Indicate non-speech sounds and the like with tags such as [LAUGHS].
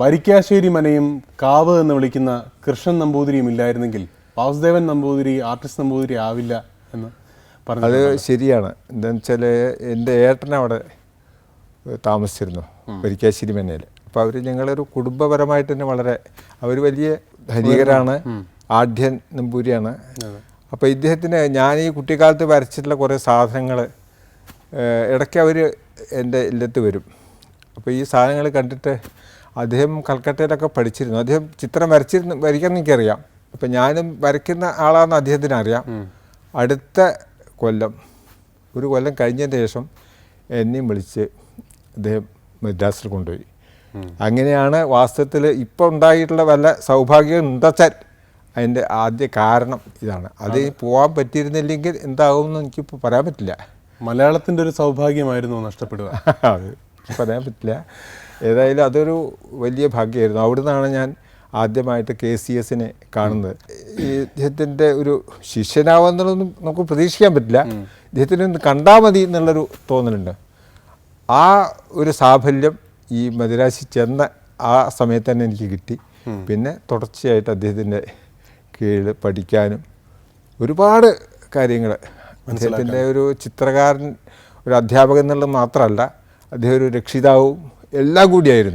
വരിക്കാശ്ശേരി മനയും കാവ് എന്ന് വിളിക്കുന്ന കൃഷ്ണൻ നമ്പൂതിരിയും ഇല്ലായിരുന്നെങ്കിൽ വാസുദേവൻ നമ്പൂതിരി ആർട്ടിസ്റ്റ് നമ്പൂതിരി ആവില്ല എന്ന് പറഞ്ഞു അത് ശരിയാണ്. എന്താണെന്ന് വെച്ചാൽ എന്റെ ഏട്ടൻ അവിടെ താമസിച്ചിരുന്നു വരിക്കാശ്ശേരി മനയിൽ അപ്പോൾ അവർ ഞങ്ങളൊരു കുടുംബപരമായിട്ട് തന്നെ വളരെ അവർ വലിയ ധനികരാണ് ആഢ്യൻ നമ്പൂരിയാണ്. അപ്പോൾ ഇദ്ദേഹത്തിന് ഞാൻ ഈ കുട്ടിക്കാലത്ത് വരച്ചിട്ടുള്ള കുറേ സാധനങ്ങൾ ഇടയ്ക്ക് അവർ എന്റെ ഇല്ലത്ത് വരും. അപ്പോൾ ഈ സാധനങ്ങൾ കണ്ടിട്ട് അദ്ദേഹം കൽക്കട്ടയിലൊക്കെ പഠിച്ചിരുന്നു. അദ്ദേഹം ചിത്രം വരച്ചിരുന്നു വരയ്ക്കാൻ എനിക്കറിയാം. അപ്പം ഞാനും വരയ്ക്കുന്ന ആളാണെന്ന് അദ്ദേഹത്തിന് അറിയാം അടുത്ത കൊല്ലം ഒരു കൊല്ലം കഴിഞ്ഞതിന് ശേഷം എന്നെയും വിളിച്ച് അദ്ദേഹം മദ്രാസിൽ കൊണ്ടുപോയി. അങ്ങനെയാണ് വാസ്തവത്തിൽ ഇപ്പോൾ ഉണ്ടായിട്ടുള്ള വല്ല സൗഭാഗ്യം ഉണ്ടച്ചാൽ അതിന്റെ ആദ്യ കാരണം ഇതാണ്. അത് പോകാൻ പറ്റിയിരുന്നില്ലെങ്കിൽ എന്താകുമെന്ന് എനിക്കിപ്പോൾ പറയാൻ പറ്റില്ല. മലയാളത്തിന്റെ ഒരു സൗഭാഗ്യമായിരുന്നു നഷ്ടപ്പെടുക. [LAUGHS] അത്. പറയാൻ പറ്റില്ല. ഏതായാലും അതൊരു വലിയ ഭാഗ്യമായിരുന്നു. അവിടുന്നാണ് ഞാൻ ആദ്യമായിട്ട് കെ സി എസിനെ കാണുന്നത്. ഈ ഇദ്ദേഹത്തിന്റെ ഒരു ശിഷ്യനാവുന്നതൊന്നും നമുക്ക് പ്രതീക്ഷിക്കാൻ പറ്റില്ല. ഇദ്ദേഹത്തിനെ ഒന്ന് കണ്ടാൽ മതി എന്നുള്ളൊരു തോന്നലുണ്ട്. ആ ഒരു സാഫല്യം ഈ മദിരാശി ചെന്ന ആ സമയത്ത് തന്നെ എനിക്ക് കിട്ടി. പിന്നെ തുടർച്ചയായിട്ട് അദ്ദേഹത്തിന്റെ കീഴിൽ പഠിക്കാനും ഒരുപാട് കാര്യങ്ങൾ. അദ്ദേഹത്തിന്റെ ഒരു ചിത്രകാരൻ ഒരു അധ്യാപകൻ എന്നുള്ളത് മാത്രമല്ല അദ്ദേഹം ഒരു രക്ഷിതാവും എല്ലാം കൂടിയായിരുന്നു.